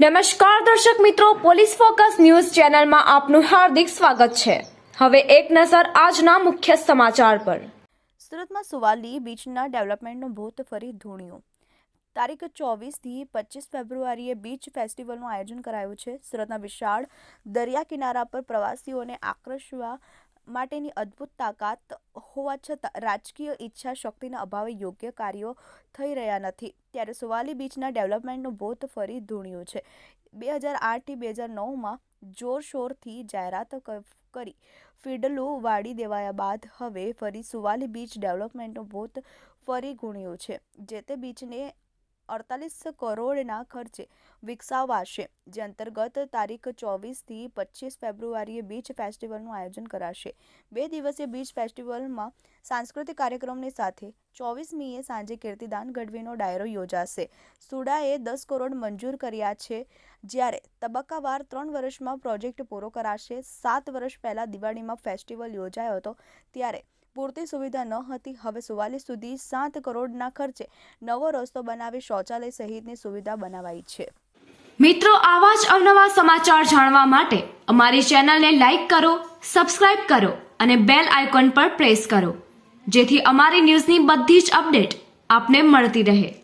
નમસ્કાર દર્શક મિત્રો, પોલીસ ફોકસ ન્યૂઝ ચેનલમાં આપનું હાર્દિક સ્વાગત છે. હવે એક નજર આજના મુખ્ય સમાચાર પર. સુરતમાં સુવાલી બીચના ડેવલપમેન્ટનો ભૂત ફરી ધૂણ્યું. તારીખ ચોવીસથી પચીસ ફેબ્રુઆરીએ બીચ ફેસ્ટિવલનું આયોજન કરાયું છે. સુરતના વિશાળ દરિયા કિનારા પર પ્રવાસીઓને આકર્ષવા માટેની અદ્ભુત તાકાત હોવા છતાં રાજકીય ઈચ્છા શક્તિના અભાવે યોગ્ય કાર્યો થઈ રહ્યા નથી. ત્યારે સુવાલી બીચના ડેવલપમેન્ટનું ભૂત ફરી ધૂણ્યું છે. બે હજાર આઠથી બે હજાર નવમાં જોરશોરથી જાહેરાત કરી. ફિડલું વાળી દેવાયા બાદ હવે ફરી સુવાલી બીચ ડેવલપમેન્ટનું ભૂત ફરી ગુણ્યો છે. જે તે બીચને અડતાલીસ કરોડના ખર્ચે વિકસાવાશે. જે અંતર્ગત તારીખ ચોવીસથી પચીસ ફેબ્રુઆરીએ બીચ ફેસ્ટિવલનું આયોજન કરાશે. બે દિવસીય બીચ ફેસ્ટિવલમાં સાંસ્કૃતિક કાર્યક્રમની સાથે ચોવીસમીએ સાંજે કીર્તિદાન ગઢવીનો ડાયરો યોજાશે. સુડાએ દસ કરોડ મંજૂર કર્યા છે. જ્યારે તબક્કાવાર ત્રણ વર્ષમાં પ્રોજેક્ટ પૂરો કરાશે. સાત વર્ષ પહેલાં દિવાળીમાં ફેસ્ટિવલ યોજાયો હતો. ત્યારે પૂરતી સુવિધા ન હતી. હવે સુવાલી સુધી સાત કરોડના ખર્ચે નવો રસ્તો બનાવી શૌચાલય સહિતની સુવિધા બનાવાઈ છે. મિત્રો, આવા જ અવનવા સમાચાર જાણવા માટે અમારી ચેનલને લાઈક કરો, સબસ્ક્રાઇબ કરો અને બેલ આઇકોન પર પ્રેસ કરો, જેથી અમારી ન્યૂઝની બધી જ અપડેટ આપને મળતી રહે.